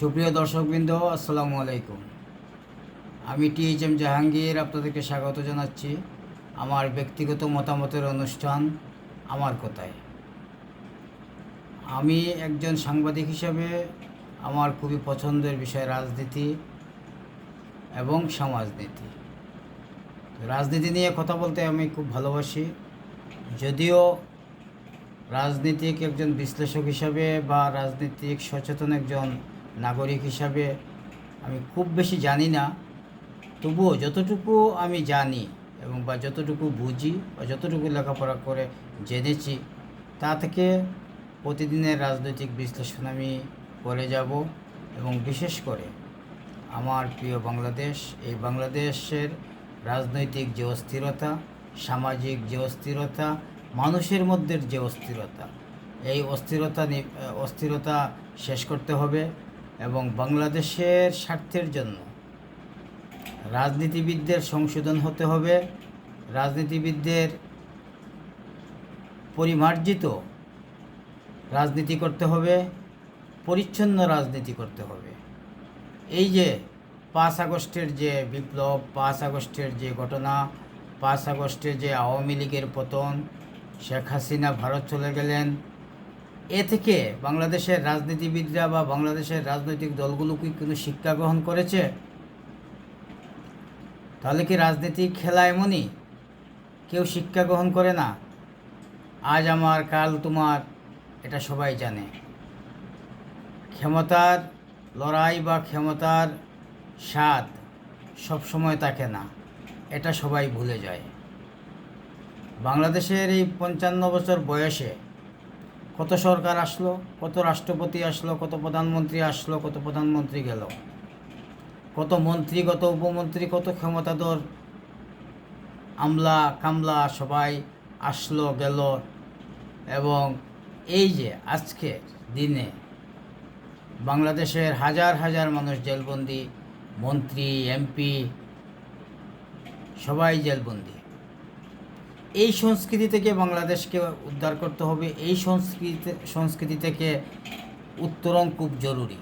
সুপ্রিয় দর্শকবৃন্দ, আসসালামু আলাইকুম। আমি টি এইচ এম জাহাঙ্গীর, আপনাদেরকে স্বাগত জানাচ্ছি। আমার ব্যক্তিগত মতামতের অনুষ্ঠান আমার কথায়? আমি একজন সাংবাদিক হিসাবে আমার খুবই পছন্দের বিষয় রাজনীতি এবং সমাজনীতি। রাজনীতি নিয়ে কথা বলতে আমি খুব ভালোবাসি। যদিও রাজনীতিক একজন বিশ্লেষক হিসাবে বা রাজনীতিক সচেতন একজন নাগরিক হিসাবে আমি খুব বেশি জানি না। তবুও যতটুকু আমি জানি এবং বা যতটুকু বুঝি বা যতটুকু লেখাপড়া করে জেনেছি, তা থেকে প্রতিদিনের রাজনৈতিক বিশ্লেষণ আমি করে যাব এবং বিশেষ করে আমার প্রিয় বাংলাদেশ, এই বাংলাদেশের রাজনৈতিক যে অস্থিরতা, সামাজিক যে অস্থিরতা, মানুষের মধ্যে যে অস্থিরতা, এই অস্থিরতা অস্থিরতা শেষ করতে হবে। এবং বাংলাদেশের স্বার্থের জন্য। রাজনীতিবিদদের সংশোধন হতে হবে। রাজনীতিবিদদের পরিমার্জিত রাজনীতি করতে হবে। পরিচ্ছন্ন রাজনীতি করতে হবে। এই যে পাঁচ আগস্টের যে বিপ্লব, পাঁচ আগস্টের যে ঘটনা, পাঁচ আগস্টে যে আওয়ামী লীগের পতন, শেখ হাসিনা ভারত চলে গেলেন। এ থেকে বাংলাদেশের রাজনীতিবিদরা বা বাংলাদেশের রাজনৈতিক দলগুলো কি কোনো শিক্ষা গ্রহণ করেছে? তাহলে কি রাজনীতি খেলা এমনই? কেউ শিক্ষা গ্রহণ করে না? আজ আমার, কাল তোমার, এটা সবাই জানে। ক্ষমতার লড়াই বা ক্ষমতার স্বাদ সবসময় থাকে না, এটা সবাই ভুলে যায়। বাংলাদেশের এই পঞ্চান্ন বছর বয়সে কত সরকার আসলো, কত রাষ্ট্রপতি আসলো, কত প্রধানমন্ত্রী আসলো, কত প্রধানমন্ত্রী গেল। কত মন্ত্রী, কত উপমন্ত্রী, কত ক্ষমতাধর আমলা কামলা সবাই আসলো, গেল এবং এই যে আজকে দিনে বাংলাদেশের হাজার হাজার মানুষ জেলবন্দি, মন্ত্রী, এমপি, সবাই জেলবন্দি। এই সংস্কৃতি থেকে বাংলাদেশকে উদ্ধার করতে হবে। এই সংস্কৃতি সংস্কৃতি থেকে উত্তরণ খুব জরুরি।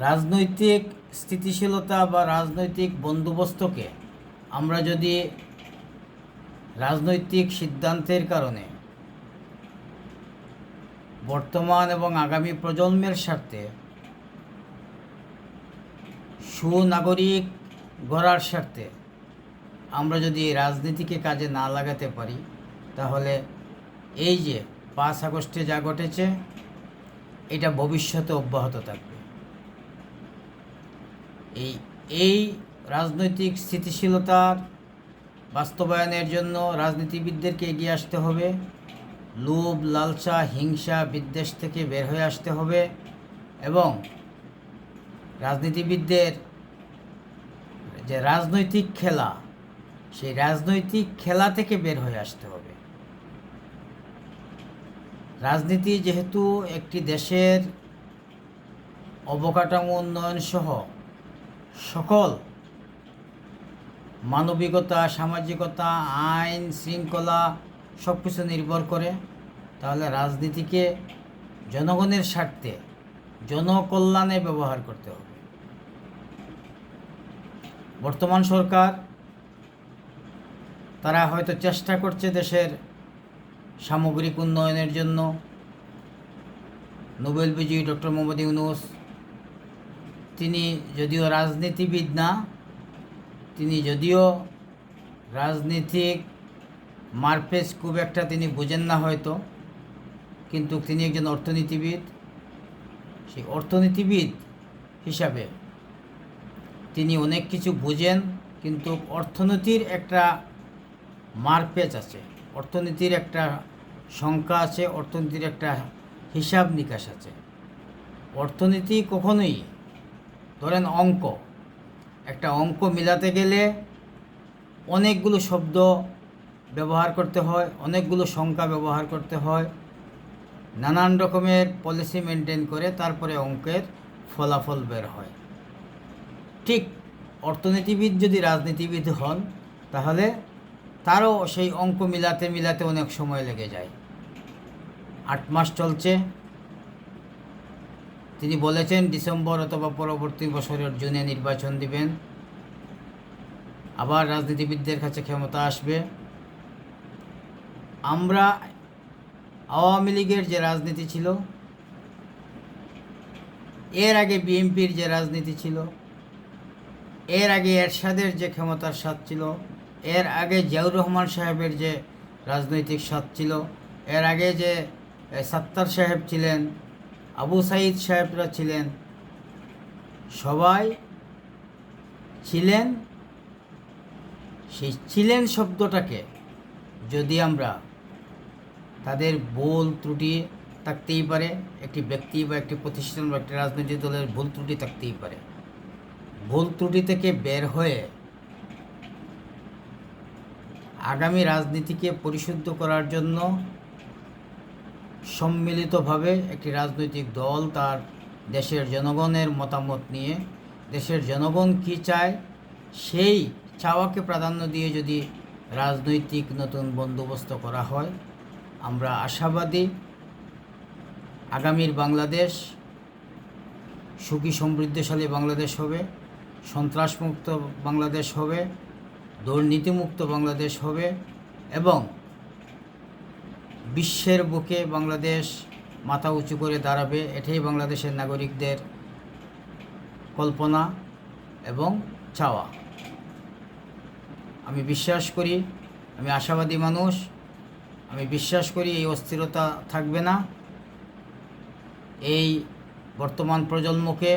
রাজনৈতিক স্থিতিশীলতা বা রাজনৈতিক বন্দোবস্তকে আমরা যদি রাজনৈতিক সিদ্ধান্তের কারণে বর্তমান এবং আগামী প্রজন্মের স্বার্থে সুনাগরিক গড়ার স্বার্থে আমরা যদি এই রাজনীতিকে কাজে না লাগাতে পারি, তাহলে এই যে পাঁচ আগস্টে যা ঘটেছে, এটা ভবিষ্যতে অব্যাহত থাকবে। এই এই রাজনৈতিক স্থিতিশীলতার বাস্তবায়নের জন্য রাজনীতিবিদদেরকে এগিয়ে আসতে হবে। লোভ লালসা হিংসা, বিদ্বেষ থেকে বের হয়ে আসতে হবে এবং রাজনীতিবিদদের যে রাজনৈতিক খেলা সেই রাজনৈতিক খেলা থেকে বের হয়ে আসতে হবে। রাজনীতি যেহেতু একটি দেশের অবকাঠামো উন্নয়ন সহ সকল মানবিকতা, সামাজিকতা, আইন, শৃঙ্খলা সব কিছু নির্ভর করে, তাহলে রাজনীতিকে জনগণের স্বার্থে, জনকল্যাণে ব্যবহার করতে হবে। বর্তমান সরকার তারা হয়তো চেষ্টা করছে দেশের সামগ্রিক উন্নয়নের জন্য। নোবেল বিজয়ী ডক্টর মোহাম্মদ ইউনুস, তিনি যদিও রাজনীতিবিদ না, তিনি যদিও রাজনীতিক মারপেজ খুব একটা তিনি বোঝেন না হয়তো, কিন্তু তিনি একজন অর্থনীতিবিদ। সেই অর্থনীতিবিদ হিসাবে তিনি অনেক কিছু বোঝেন, কিন্তু অর্থনীতির একটা মারপেচ আছে। অর্থনীতির একটা সংখ্যা আছে, অর্থনীতির একটা হিসাব নিকাশ আছে। অর্থনীতি কখনোই, ধরেন অঙ্ক, একটা অঙ্ক মিলাতে গেলে অনেকগুলো শব্দ ব্যবহার করতে হয়, অনেকগুলো সংখ্যা ব্যবহার করতে হয়, নানান রকমের পলিসি মেনটেন করে তারপরে অঙ্কের ফলাফল বের হয়। ঠিক অর্থনীতিবিদ যদি রাজনীতিবিদ হন, তাহলে তারও সেই অঙ্ক মিলাতে মিলাতে অনেক সময় লেগে যায়। আট মাস চলছে। তিনি বলেছেন, ডিসেম্বর অথবা পরবর্তী বছরের জুনে নির্বাচন দিবেন। আবার রাজনীতিবিদদের কাছে ক্ষমতা আসবে। আমরা আওয়ামী লীগের যে রাজনীতি ছিল, এর আগে বিএনপির যে রাজনীতি ছিল, এর আগে এরশাদের যে ক্ষমতার স্বাদ ছিল এর আগে জিয়াউর রহমান সাহেবের যে রাজনৈতিক স্বাদ ছিল, এর আগে যে সাত্তার সাহেব ছিলেন, আবু সাইদ সাহেবরা ছিলেন, সবাই ছিলেন সেই ছিলেন শব্দটাকে যদি আমরা তাদের ভুল ত্রুটি থাকতেই পারে, একটি ব্যক্তি বা একটি প্রতিষ্ঠান বা একটি রাজনৈতিক দলের ভুল ত্রুটি থাকতেই পারে। ভুল ত্রুটি থেকে বের হয়ে আগামী রাজনীতিকে পরিশুদ্ধ করার জন্য সম্মিলিতভাবে একটি রাজনৈতিক দল তার দেশের জনগণের মতামত নিয়ে, দেশের জনগণ কী চায় সেই চাওয়াকে প্রাধান্য দিয়ে যদি রাজনৈতিক নতুন বন্দোবস্ত করা হয়, আমরা আশাবাদী আগামীর বাংলাদেশ সুখী সমৃদ্ধশালী বাংলাদেশ হবে, সন্ত্রাসমুক্ত বাংলাদেশ হবে দুর্নীতিমুক্ত বাংলাদেশ হবে এবং বিশ্বের বুকে বাংলাদেশ মাথা উঁচু করে দাঁড়াবে, এটাই বাংলাদেশের নাগরিকদের কল্পনা এবং চাওয়া। আমি বিশ্বাস করি, আমি আশাবাদী মানুষ, আমি বিশ্বাস করি এই অস্থিরতা থাকবে না। এই বর্তমান প্রজন্মকে